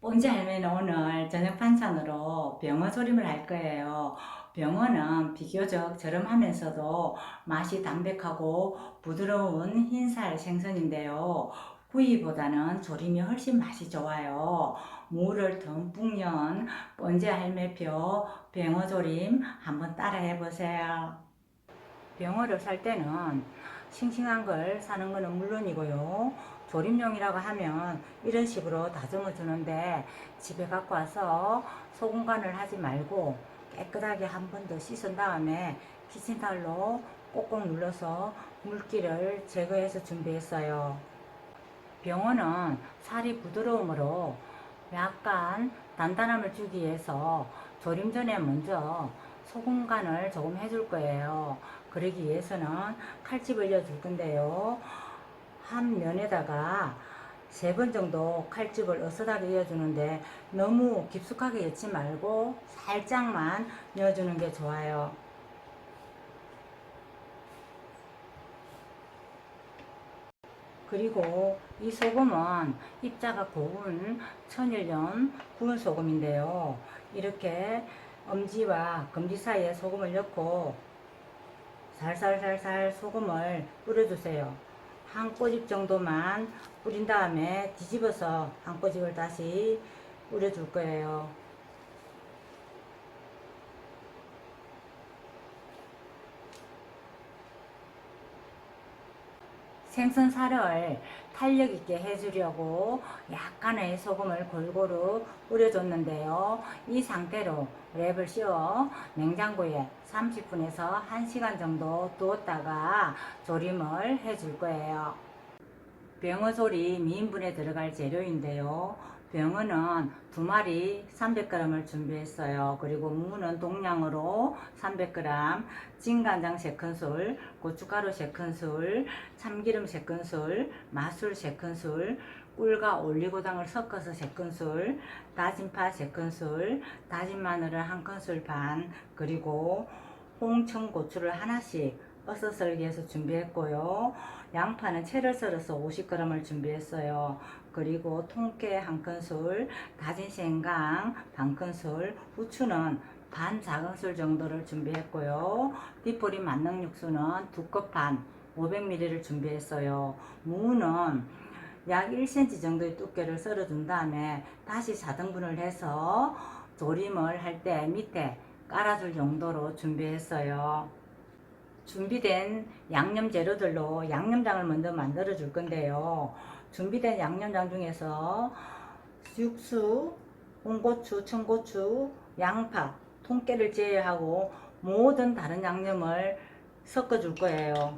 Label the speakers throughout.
Speaker 1: 뽕지 할매는 오늘 저녁 반찬으로 병어 조림을 할 거예요. 병어는 비교적 저렴하면서도 맛이 담백하고 부드러운 흰살 생선인데요. 구이보다는 조림이 훨씬 맛이 좋아요. 무를 듬뿍 넣은 뽕지 할매표 병어 조림 한번 따라해 보세요. 병어를 살 때는 싱싱한 걸 사는 거는 물론이고요. 조림용이라고 하면 이런 식으로 다듬어 주는데 집에 갖고 와서 소금 간을 하지 말고 깨끗하게 한 번 더 씻은 다음에 키친타올로 꼭꼭 눌러서 물기를 제거해서 준비했어요. 병어는 살이 부드러우므로 약간 단단함을 주기 위해서 조림 전에 먼저 소금 간을 조금 해줄 거예요. 그러기 위해서는 칼집을 이어줄 건데요. 한 면에다가 세 번 정도 칼집을 어슷하게 이어주는데 너무 깊숙하게 넣지 말고 살짝만 넣어주는 게 좋아요. 그리고 이 소금은 입자가 고운 천일염 구운 소금인데요. 이렇게 엄지와 검지 사이에 소금을 넣고 살살살살 소금을 뿌려주세요. 한 꼬집 정도만 뿌린 다음에 뒤집어서 한 꼬집을 다시 뿌려줄 거예요. 생선살을 탄력 있게 해주려고 약간의 소금을 골고루 뿌려줬는데요. 이 상태로 랩을 씌워 냉장고에 30분에서 1시간 정도 두었다가 조림을 해줄 거예요. 병어조림 2인분에 들어갈 재료인데요. 병어는 두 마리 300g을 준비했어요. 그리고 무는 동량으로 300g, 진간장 3큰술, 고춧가루 3큰술, 참기름 3큰술, 맛술 3큰술, 꿀과 올리고당을 섞어서 3큰술, 다진 파 3큰술, 다진 마늘을 1큰술 반, 그리고 홍청고추를 하나씩 어서 썰기해서 준비했고요. 양파는 채를 썰어서 50g을 준비했어요. 그리고 통깨 한 큰술, 다진 생강 반 큰술, 후추는 반 작은술 정도를 준비했고요. 뒷뿌리 만능 육수는 두 컵 반, 500ml를 준비했어요. 무는 약 1cm 정도의 두께를 썰어준 다음에 다시 4등분을 해서 조림을 할 때 밑에 깔아줄 용도로 준비했어요. 준비된 양념 재료들로 양념장을 먼저 만들어 줄 건데요. 준비된 양념장 중에서 육수, 홍고추, 청고추, 양파, 통깨를 제외하고 모든 다른 양념을 섞어 줄 거예요.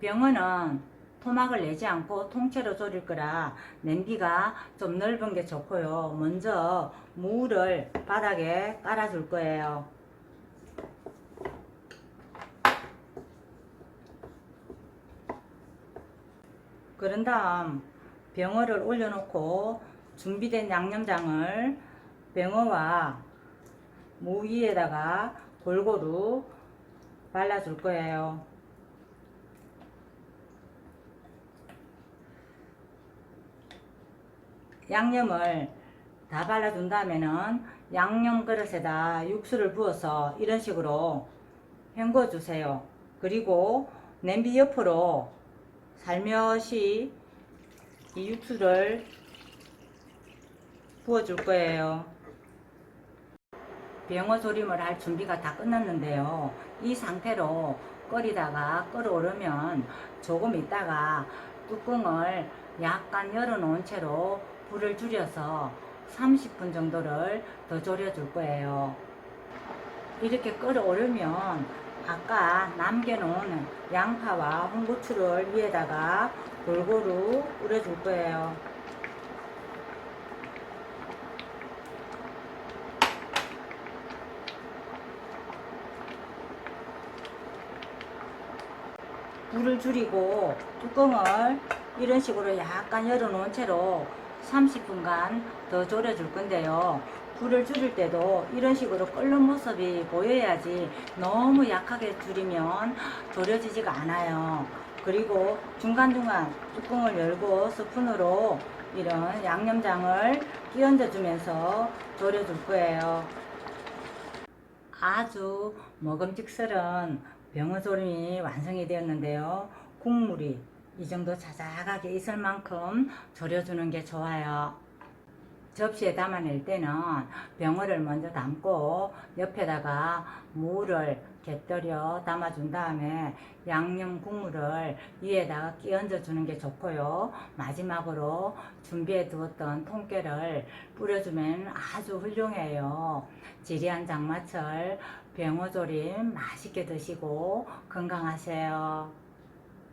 Speaker 1: 병어는 토막을 내지 않고 통째로 졸일 거라 냄비가 좀 넓은 게 좋고요. 먼저 무를 바닥에 깔아줄 거예요. 그런 다음 병어를 올려놓고 준비된 양념장을 병어와 무 위에다가 골고루 발라줄 거예요. 양념을 다 발라준 다음에는 양념 그릇에다 육수를 부어서 이런 식으로 헹궈 주세요. 그리고 냄비 옆으로 살며시 이 육수를 부어 줄 거예요. 병어 조림을 할 준비가 다 끝났는데요. 이 상태로 끓이다가 끓어오르면 조금 있다가 뚜껑을 약간 열어놓은 채로 불을 줄여서 30분 정도를 더 졸여 줄 거예요. 이렇게 끓어오르면 아까 남겨놓은 양파와 홍고추를 위에다가 골고루 뿌려줄 거예요. 불을 줄이고 뚜껑을 이런 식으로 약간 열어놓은 채로 30분간 더 졸여줄 건데요. 불을 줄일 때도 이런 식으로 끓는 모습이 보여야지 너무 약하게 줄이면 졸여지지가 않아요. 그리고 중간중간 뚜껑을 열고 스푼으로 이런 양념장을 끼얹어 주면서 졸여 줄 거예요. 아주 먹음직스런 병어조림이 완성이 되었는데요. 국물이 이 정도 자작하게 있을 만큼 졸여주는 게 좋아요. 접시에 담아낼 때는 병어를 먼저 담고 옆에다가 무를 곁들여 담아준 다음에 양념 국물을 위에다가 끼얹어 주는 게 좋고요. 마지막으로 준비해 두었던 통깨를 뿌려주면 아주 훌륭해요. 지리한 장마철 병어조림 맛있게 드시고 건강하세요.